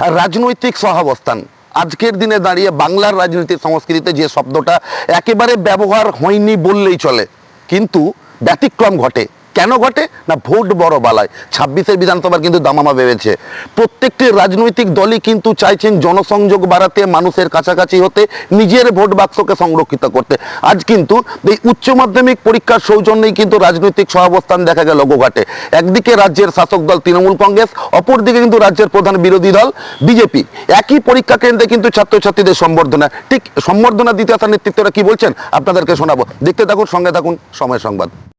রাজনৈতিক সহাবস্থান। আজকের দিনে দাঁড়িয়ে বাংলার রাজনৈতিক সংস্কৃতিতে যে শব্দটা একেবারে ব্যবহার হয়নি বললেই চলে। কিন্তু ব্যতিক্রম ঘটে। কেন ঘটে? না, ভোট বড় বালায় ছাব্বিশের বিধানসভার কিন্তু দামামা বেড়েছে। প্রত্যেকটি রাজনৈতিক দলই কিন্তু চাইছেন জনসংযোগ বাড়াতে, মানুষের কাছাকাছি হতে, নিজের ভোট বাক্সকে সংরক্ষিত করতে। আজ কিন্তু এই উচ্চ মাধ্যমিক পরীক্ষার সৌজন্যেই কিন্তু রাজনৈতিক সহাবস্থান দেখা গেল গোঘাটে। একদিকে রাজ্যের শাসক দল তৃণমূল কংগ্রেস, অপরদিকে কিন্তু রাজ্যের প্রধান বিরোধী দল বিজেপি। একই পরীক্ষা কেন্দ্রে কিন্তু ছাত্রছাত্রীদের সম্বর্ধনা। ঠিক সম্বর্ধনা দিতে নেতৃত্বরা কি বলছেন? আপনাদেরকে শোনাবো। দেখতে থাকুন, সঙ্গে থাকুন সময় সংবাদ।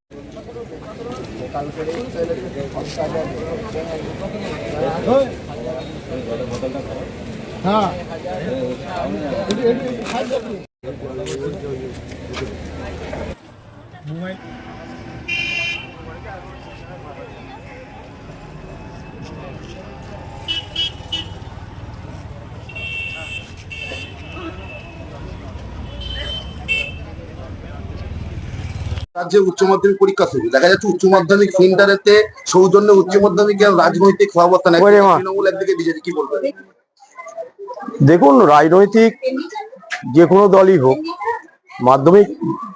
হ্যাঁ। মুম্বাই রাজ্যে উচ্চ মাধ্যমিক পরীক্ষা শুরু দেখা যাচ্ছে উচ্চ মাধ্যমিক সেন্টারেতে সৌজন্য উচ্চ মাধ্যমিকের রাজনৈতিক সহাবস্থান তৃণমূল একদিকে বিজেপি কি বলবেন? দেখুন রাজনৈতিক যে কোনো দলই হোক মাধ্যমিক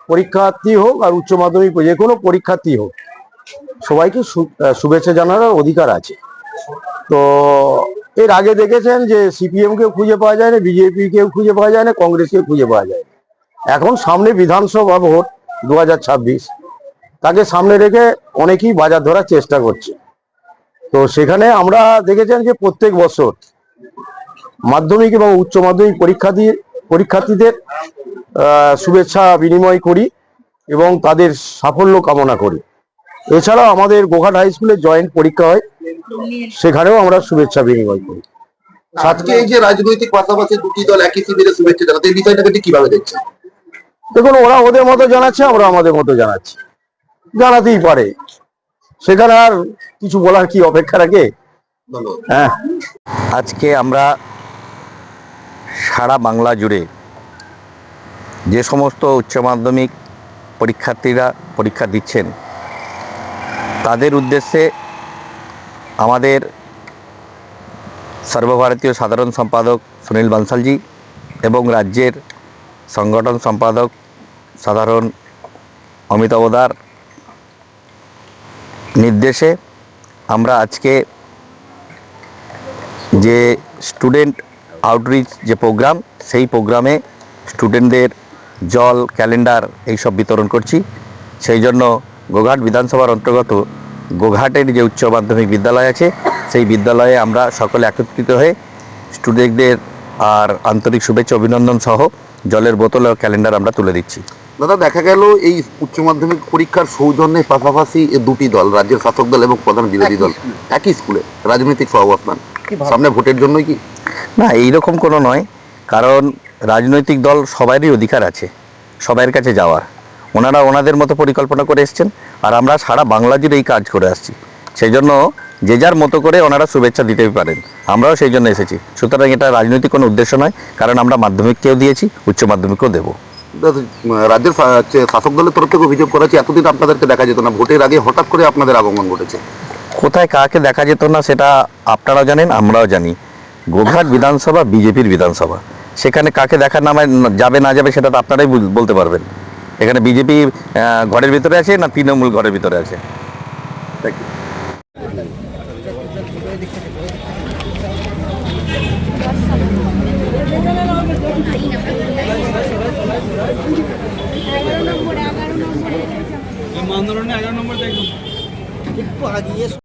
পরীক্ষার্থী হোক আর উচ্চ মাধ্যমিক যে কোনো পরীক্ষার্থী হোক সবাইকে শুভেচ্ছা জানানোর অধিকার আছে। তো এর আগে দেখেছেন যে সিপিএম কেও খুঁজে পাওয়া যায় না বিজেপি কেও খুঁজে পাওয়া যায় না কংগ্রেসকেও খুঁজে পাওয়া যায় না এখন সামনে বিধানসভা ভোট দু হাজার ছাব্বিশ। তাকে সামনে রেখে অনেকেই বাজার ধরার চেষ্টা করছে। তো সেখানে আমরা দেখেছেন যে প্রত্যেক বছর মাধ্যমিক এবং উচ্চ মাধ্যমিক পরীক্ষার্থী পরীক্ষার্থীদের শুভেচ্ছা বিনিময় করি এবং তাদের সাফল্য কামনা করি। এছাড়াও আমাদের গোঘাট হাই স্কুলে জয়েন্ট পরীক্ষা হয়, সেখানেও আমরা শুভেচ্ছা বিনিময় করি। আজকে এই যে রাজনৈতিক পাশাপাশি দুটি দল একই শিবিরে শুভেচ্ছা জানাতে, এই বিষয়টাকে কীভাবে দেখছেন? দেখুন ওরা ওদের মতো জানাচ্ছে আমরা আমাদের মতো জানাচ্ছি। জানাতেই পারে। সেখানে আর কিছু বলার কি অপেক্ষা রাখে? হ্যাঁ। আজকে আমরা সারা বাংলা জুড়ে যে সমস্ত উচ্চ মাধ্যমিক পরীক্ষার্থীরা পরীক্ষা দিচ্ছেন তাদের উদ্দেশ্যে আমাদের সর্বভারতীয় সাধারণ সম্পাদক সুনীল বানসালজি এবং রাজ্যের সংগঠন সম্পাদক সাধারণ অমিতাবদার নির্দেশে আমরা আজকে যে স্টুডেন্ট আউটরিচ যে প্রোগ্রাম, সেই প্রোগ্রামে স্টুডেন্টদের জল, ক্যালেন্ডার এইসব বিতরণ করছি। সেই জন্য গোঘাট বিধানসভার অন্তর্গত গোঘাটের যে উচ্চ মাধ্যমিক বিদ্যালয় আছে, সেই বিদ্যালয়ে আমরা সকলে একত্রিত হয়ে স্টুডেন্টদের আর আন্তরিক শুভেচ্ছা, অভিনন্দন সহ জলের বোতল ও ক্যালেন্ডার আমরা তুলে দিচ্ছি। দাদা দেখা গেল এই উচ্চ মাধ্যমিক পরীক্ষার সৌজন্যে পাশাপাশি এই দুটি দল রাজ্যের শাসক দল এবং প্রধান বিরোধী দল একই স্কুলে। রাজনৈতিক সহাবস্থান সামনে ভোটের জন্যই কি? না এইরকম কোনো নয় কারণ রাজনৈতিক দল সবারই অধিকার আছে সবাইয়ের কাছে যাওয়ার। ওনারা ওনাদের মতো পরিকল্পনা করে এসছেন আর আমরা সারা বাংলা জুড়ে এই কাজ করে আসছি। সেই জন্য যে যার মতো করে ওনারা শুভেচ্ছা দিতে পারেন। আমরাও সেই জন্য এসেছি। সুতরাং এটা রাজনৈতিক কোনো উদ্দেশ্য নয় কারণ আমরা মাধ্যমিককেও দিয়েছি উচ্চ মাধ্যমিকও দেবো। রাজ্যের শাসক দলের তরফ থেকে অভিযোগ করা হচ্ছে এতদিন আপনাদেরকে দেখা যেত না। ভোটের আগে হঠাৎ করে আপনাদের আগমন ঘটেছে। কোথায় কাকে দেখা যেত না সেটা আপনারাও জানেন আমরাও জানি। গোঘাট বিধানসভা বিজেপির বিধানসভা। সেখানে কাকে দেখা নামে যাবে না যাবে সেটা তো আপনারাই বলতে পারবেন। এখানে বিজেপি ঘরের ভিতরে আছে না তৃণমূল ঘরের ভিতরে আছে? Thank you. আন্দোলনে এগারো একটু দেখুন